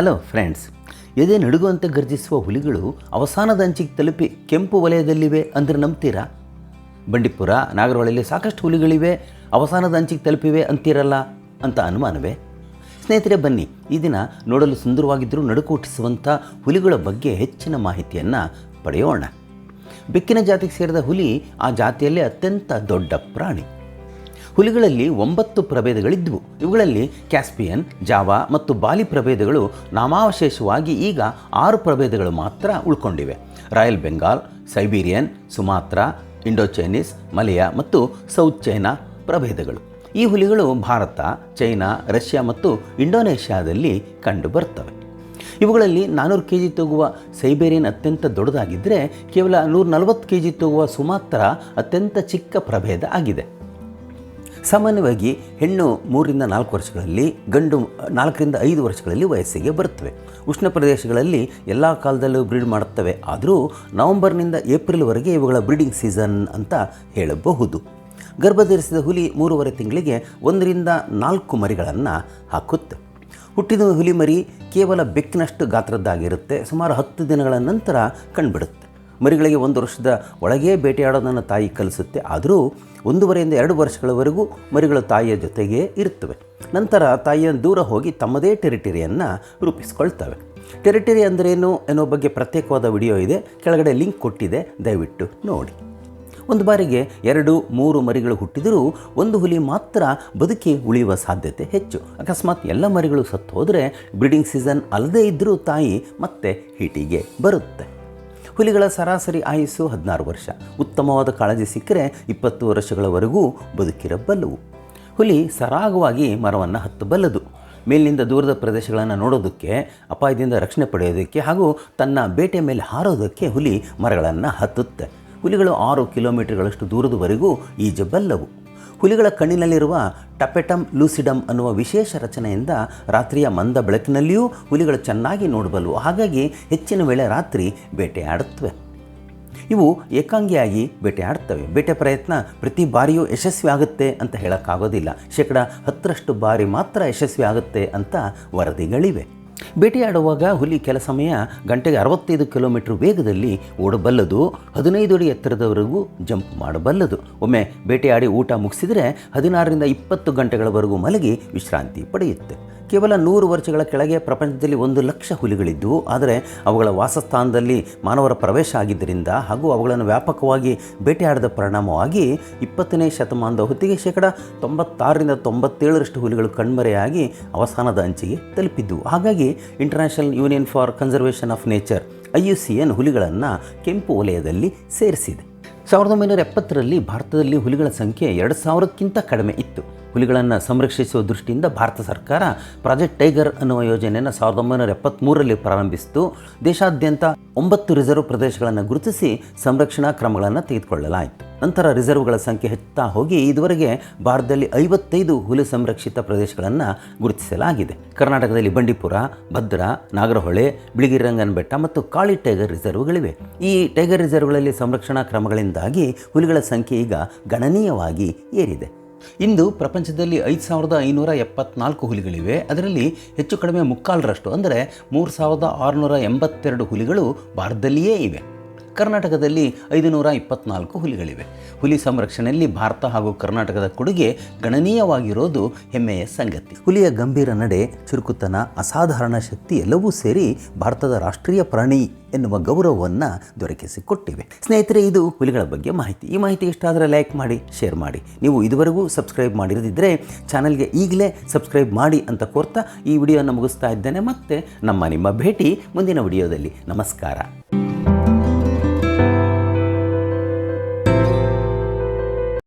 Hello friends ಎದೆ ನಡುಗುವಂತೆ ಗರ್ಜಿಸುವ ಹುಲಿಗಳು ಅವಸಾನದ ಅಂಚಿಗೆ ತಲುಪಿ ಕೆಂಪು ವಲಯದಲ್ಲಿವೆ ಅಂದರೆ ನಂಬ್ತೀರಾ? ಬಂಡೀಪುರ, ನಾಗರಹೊಳೆಯಲ್ಲಿ ಸಾಕಷ್ಟು ಹುಲಿಗಳಿವೆ, ಅವಸಾನದ ಅಂಚಿಗೆ ತಲುಪಿವೆ ಅಂತೀರಲ್ಲ ಅಂತ ಅನುಮಾನವೇ? ಸ್ನೇಹಿತರೆ, ಬನ್ನಿ, ಈ ದಿನ ನೋಡಲು ಸುಂದರವಾಗಿದ್ದರೂ ನಡುಕು ಹುಟ್ಟಿಸುವಂಥ ಹುಲಿಗಳ ಬಗ್ಗೆ ಹೆಚ್ಚಿನ ಮಾಹಿತಿಯನ್ನು ಪಡೆಯೋಣ. ಬೆಕ್ಕಿನ ಜಾತಿಗೆ ಸೇರಿದ ಹುಲಿ ಆ ಜಾತಿಯಲ್ಲೇ ಅತ್ಯಂತ ದೊಡ್ಡ ಪ್ರಾಣಿ. ಹುಲಿಗಳಲ್ಲಿ ಒಂಬತ್ತು ಪ್ರಭೇದಗಳಿದ್ದವು ಇವುಗಳಲ್ಲಿ ಕ್ಯಾಸ್ಪಿಯನ್, ಜಾವಾ ಮತ್ತು ಬಾಲಿ ಪ್ರಭೇದಗಳು ನಾಮಾವಶೇಷವಾಗಿ ಈಗ ಆರು ಪ್ರಭೇದಗಳು ಮಾತ್ರ ಉಳ್ಕೊಂಡಿವೆ. Royal Bengal, Siberian, Sumatra Indo Chinese Malaya ಮತ್ತು ಸೌತ್ ಚೈನಾ ಪ್ರಭೇದಗಳು. ಈ ಹುಲಿಗಳು ಭಾರತ, ಚೈನಾ, ರಷ್ಯಾ ಮತ್ತು ಇಂಡೋನೇಷ್ಯಾದಲ್ಲಿ ಕಂಡುಬರುತ್ತವೆ ಇವುಗಳಲ್ಲಿ ನಾನ್ನೂರು ಕೆ ಜಿ ತೂಗುವ ಸೈಬೇರಿಯನ್ ಅತ್ಯಂತ ದೊಡ್ಡದಾಗಿದ್ದರೆ ಕೇವಲ ನೂರ ನಲವತ್ತು ಕೆ ಜಿ ತೂಗುವ ಸುಮಾತ್ರ ಅತ್ಯಂತ ಚಿಕ್ಕ ಪ್ರಭೇದ ಆಗಿದೆ. ಸಾಮಾನ್ಯವಾಗಿ ಹೆಣ್ಣು ಮೂರರಿಂದ ನಾಲ್ಕು ವರ್ಷಗಳಲ್ಲಿ, ಗಂಡು ನಾಲ್ಕರಿಂದ ಐದು ವರ್ಷಗಳಲ್ಲಿ ವಯಸ್ಸಿಗೆ ಬರುತ್ತವೆ. ಉಷ್ಣ ಪ್ರದೇಶಗಳಲ್ಲಿ ಎಲ್ಲ ಕಾಲದಲ್ಲೂ ಬ್ರೀಡ್ ಮಾಡುತ್ತವೆ. ಆದರೂ ನವಂಬರ್ನಿಂದ ಏಪ್ರಿಲ್ವರೆಗೆ ಇವುಗಳ ಬ್ರೀಡಿಂಗ್ ಸೀಸನ್ ಅಂತ ಹೇಳಬಹುದು. ಗರ್ಭಧರಿಸಿದ ಹುಲಿ ಮೂರುವರೆ ತಿಂಗಳಿಗೆ ಒಂದರಿಂದ ನಾಲ್ಕು ಮರಿಗಳನ್ನು ಹಾಕುತ್ತೆ. ಹುಟ್ಟಿದ ಹುಲಿ ಮರಿ ಕೇವಲ ಬೆಕ್ಕಿನಷ್ಟು ಗಾತ್ರದ್ದಾಗಿರುತ್ತೆ. ಸುಮಾರು ಹತ್ತು ದಿನಗಳ ನಂತರ ಕಂಡುಬಿಡುತ್ತೆ. ಮರಿಗಳಿಗೆ ಒಂದು ವರ್ಷದ ಒಳಗೇ ಬೇಟೆಯಾಡೋದನ್ನು ತಾಯಿ ಕಲಿಸುತ್ತೆ. ಆದರೂ ಒಂದೂವರೆಯಿಂದ ಎರಡು ವರ್ಷಗಳವರೆಗೂ ಮರಿಗಳು ತಾಯಿಯ ಜೊತೆಗೆ ಇರುತ್ತವೆ. ನಂತರ ತಾಯಿಯನ್ನು ದೂರ ಹೋಗಿ ತಮ್ಮದೇ ಟೆರಿಟರಿಯನ್ನು ರೂಪಿಸ್ಕೊಳ್ತವೆ. ಟೆರಿಟರಿ ಅಂದ್ರೇನು ಅನ್ನೋ ಬಗ್ಗೆ ಪ್ರತ್ಯೇಕವಾದ ವಿಡಿಯೋ ಇದೆ. ಕೆಳಗಡೆ ಲಿಂಕ್ ಕೊಟ್ಟಿದೆ. ದಯವಿಟ್ಟು ನೋಡಿ. ಒಂದು ಬಾರಿಗೆ ಎರಡು, ಮೂರು ಮರಿಗಳು ಹುಟ್ಟಿದರೂ ಒಂದು ಹುಲಿ ಮಾತ್ರ ಬದುಕಿ ಉಳಿಯುವ ಸಾಧ್ಯತೆ ಹೆಚ್ಚು. ಅಕಸ್ಮಾತ್ ಎಲ್ಲ ಮರಿಗಳು ಸತ್ತು ಹೋದರೆ ಬ್ರೀಡಿಂಗ್ ಸೀಸನ್ ಅಲ್ಲದೇ ಇದ್ದರೂ ತಾಯಿ ಮತ್ತೆ ಹಿಟಿಗೆ ಬರುತ್ತೆ. ಹುಲಿಗಳ ಸರಾಸರಿ ಆಯುಸ್ಸು ಹದಿನಾರು ವರ್ಷ. ಉತ್ತಮವಾದ ಕಾಳಜಿ ಸಿಕ್ಕರೆ ಇಪ್ಪತ್ತು ವರ್ಷಗಳವರೆಗೂ ಬದುಕಿರಬಲ್ಲವು. ಹುಲಿ ಸರಾಗವಾಗಿ ಮರವನ್ನು ಹತ್ತಬಲ್ಲದು. ಮೇಲಿನಿಂದ ದೂರದ ಪ್ರದೇಶಗಳನ್ನು ನೋಡೋದಕ್ಕೆ, ಅಪಾಯದಿಂದ ರಕ್ಷಣೆ ಪಡೆಯೋದಕ್ಕೆ ಹಾಗೂ ತನ್ನ ಬೇಟೆ ಮೇಲೆ ಹಾರೋದಕ್ಕೆ ಹುಲಿ ಮರಗಳನ್ನು ಹತ್ತುತ್ತೆ. ಹುಲಿಗಳು ಆರು ಕಿಲೋಮೀಟರ್ಗಳಷ್ಟು ದೂರದವರೆಗೂ ಈಜಬಲ್ಲವು. ಹುಲಿಗಳ ಕಣ್ಣಿನಲ್ಲಿರುವ ಟಪೆಟಮ್ ಲೂಸಿಡಮ್ ಅನ್ನುವ ವಿಶೇಷ ರಚನೆಯಿಂದ ರಾತ್ರಿಯ ಮಂದ ಬೆಳಕಿನಲ್ಲಿಯೂ ಹುಲಿಗಳು ಚೆನ್ನಾಗಿ ನೋಡಬಲ್ಲವು ಹಾಗಾಗಿ ಹೆಚ್ಚಿನ ವೇಳೆ ರಾತ್ರಿ ಬೇಟೆಯಾಡುತ್ತವೆ. ಇವು ಏಕಾಂಗಿಯಾಗಿ ಬೇಟೆಯಾಡ್ತವೆ ಬೇಟೆ ಪ್ರಯತ್ನ ಪ್ರತಿ ಬಾರಿಯೂ ಯಶಸ್ವಿ ಆಗುತ್ತೆ ಅಂತ ಹೇಳೋಕ್ಕಾಗೋದಿಲ್ಲ. ಶೇಕಡ ಹತ್ತರಷ್ಟು ಬಾರಿ ಮಾತ್ರ ಯಶಸ್ವಿ ಆಗುತ್ತೆ ಅಂತ ವರದಿಗಳಿವೆ. ಬೇಟೆಯಾಡುವಾಗ ಹುಲಿ ಕೆಲ ಸಮಯ ಗಂಟೆಗೆ ಅರವತ್ತೈದು ಕಿಲೋಮೀಟರ್ ವೇಗದಲ್ಲಿ ಓಡಬಲ್ಲದು. ಹದಿನೈದು ಅಡಿ ಎತ್ತರದವರೆಗೂ ಜಂಪ್ ಮಾಡಬಲ್ಲದು. ಒಮ್ಮೆ ಬೇಟೆಯಾಡಿ ಊಟ ಮುಗಿಸಿದರೆ ಹದಿನಾರರಿಂದ ಇಪ್ಪತ್ತು ಗಂಟೆಗಳವರೆಗೂ ಮಲಗಿ ವಿಶ್ರಾಂತಿ ಪಡೆಯುತ್ತೆ. ಕೇವಲ ನೂರು ವರ್ಷಗಳ ಕೆಳಗೆ ಪ್ರಪಂಚದಲ್ಲಿ ಒಂದು ಲಕ್ಷ ಹುಲಿಗಳಿದ್ದವು ಆದರೆ ಅವುಗಳ ವಾಸಸ್ಥಾನದಲ್ಲಿ ಮಾನವರ ಪ್ರವೇಶ ಆಗಿದ್ದರಿಂದ ಹಾಗೂ ಅವುಗಳನ್ನು ವ್ಯಾಪಕವಾಗಿ ಬೇಟೆಯಾಡಿದ ಪರಿಣಾಮವಾಗಿ ಇಪ್ಪತ್ತನೇ ಶತಮಾನದ ಹೊತ್ತಿಗೆ ಶೇಕಡ ತೊಂಬತ್ತಾರರಿಂದ ತೊಂಬತ್ತೇಳರಷ್ಟು ಹುಲಿಗಳು ಕಣ್ಮರೆಯಾಗಿ ಅವಸಾನದ ಅಂಚಿಗೆ ತಲುಪಿದ್ದವು ಹಾಗಾಗಿ international union for conservation of nature I U C N ಹುಲಿಗಳನ್ನು ಕೆಂಪು ವಲಯದಲ್ಲಿ ಸೇರಿಸಿದೆ. ಸಾವಿರದ ಒಂಬೈನೂರ ಎಪ್ಪತ್ತರಲ್ಲಿ ಭಾರತದಲ್ಲಿ ಹುಲಿಗಳ ಸಂಖ್ಯೆ ಎರಡು ಸಾವಿರಕ್ಕಿಂತ ಕಡಿಮೆ ಇತ್ತು. ಹುಲಿಗಳನ್ನು ಸಂರಕ್ಷಿಸುವ ದೃಷ್ಟಿಯಿಂದ ಭಾರತ ಸರ್ಕಾರ ಪ್ರಾಜೆಕ್ಟ್ ಟೈಗರ್ ಅನ್ನುವ ಯೋಜನೆಯನ್ನು ಸಾವಿರದ ಒಂಬೈನೂರ ಎಪ್ಪತ್ತ್ಮೂರರಲ್ಲಿ ಪ್ರಾರಂಭಿಸಿತು ದೇಶಾದ್ಯಂತ ಒಂಬತ್ತು ರಿಸರ್ವ್ ಪ್ರದೇಶಗಳನ್ನು ಗುರುತಿಸಿ ಸಂರಕ್ಷಣಾ ಕ್ರಮಗಳನ್ನು ತೆಗೆದುಕೊಳ್ಳಲಾಯಿತು. ನಂತರ ರಿಸರ್ವ್ಗಳ ಸಂಖ್ಯೆ ಹೆಚ್ಚುತ್ತಾ ಹೋಗಿ ಇದುವರೆಗೆ ಭಾರತದಲ್ಲಿ ಐವತ್ತೈದು ಹುಲಿ ಸಂರಕ್ಷಿತ ಪ್ರದೇಶಗಳನ್ನು ಗುರುತಿಸಲಾಗಿದೆ. ಕರ್ನಾಟಕದಲ್ಲಿ ಬಂಡೀಪುರ, ಭದ್ರಾ, ನಾಗರಹೊಳೆ ಬಿಳಿಗಿರಿರಂಗನ ಬೆಟ್ಟ ಮತ್ತು ಕಾಳಿ ಟೈಗರ್ ರಿಸರ್ವ್ಗಳಿವೆ. ಈ ಟೈಗರ್ ರಿಸರ್ವ್ಗಳಲ್ಲಿ ಸಂರಕ್ಷಣಾ ಕ್ರಮಗಳಿಂದಾಗಿ ಹುಲಿಗಳ ಸಂಖ್ಯೆ ಈಗ ಗಣನೀಯವಾಗಿ ಏರಿದೆ. ಇಂದು ಪ್ರಪಂಚದಲ್ಲಿ ಐದು ಸಾವಿರದ ಐನೂರ ಎಪ್ಪತ್ನಾಲ್ಕು ಹುಲಿಗಳಿವೆ. ಅದರಲ್ಲಿ ಹೆಚ್ಚು ಕಡಿಮೆ ಮುಕ್ಕಾಲರಷ್ಟು, ಅಂದರೆ ಮೂರು ಸಾವಿರದ ಆರುನೂರ ಎಂಬತ್ತೆರಡು ಹುಲಿಗಳು ಭಾರತದಲ್ಲಿಯೇ ಇವೆ. ಕರ್ನಾಟಕದಲ್ಲಿ ಐದುನೂರ ಇಪ್ಪತ್ನಾಲ್ಕು ಹುಲಿಗಳಿವೆ. ಹುಲಿ ಸಂರಕ್ಷಣೆಯಲ್ಲಿ ಭಾರತ ಹಾಗೂ ಕರ್ನಾಟಕದ ಕೊಡುಗೆ ಗಣನೀಯವಾಗಿರೋದು ಹೆಮ್ಮೆಯ ಸಂಗತಿ. ಹುಲಿಯ ಗಂಭೀರ ನಡೆ, ಚುರುಕುತನ, ಅಸಾಧಾರಣ ಶಕ್ತಿ ಎಲ್ಲವೂ ಸೇರಿ ಭಾರತದ ರಾಷ್ಟ್ರೀಯ ಪ್ರಾಣಿ ಎನ್ನುವ ಗೌರವವನ್ನು ದೊರಕಿಸಿಕೊಟ್ಟಿವೆ. ಸ್ನೇಹಿತರೆ, ಇದು ಹುಲಿಗಳ ಬಗ್ಗೆ ಮಾಹಿತಿ. ಈ ಮಾಹಿತಿ ಇಷ್ಟ ಲೈಕ್ ಮಾಡಿ, ಶೇರ್ ಮಾಡಿ. ನೀವು ಇದುವರೆಗೂ ಸಬ್ಸ್ಕ್ರೈಬ್ ಮಾಡಿರದಿದ್ದರೆ ಚಾನಲ್ಗೆ ಈಗಲೇ ಸಬ್ಸ್ಕ್ರೈಬ್ ಮಾಡಿ ಅಂತ ಕೋರ್ತಾ ಈ ವಿಡಿಯೋನ ಮುಗಿಸ್ತಾ ಇದ್ದೇನೆ. ಮತ್ತೆ ನಮ್ಮ ನಿಮ್ಮ ಭೇಟಿ ಮುಂದಿನ ವಿಡಿಯೋದಲ್ಲಿ. ನಮಸ್ಕಾರ.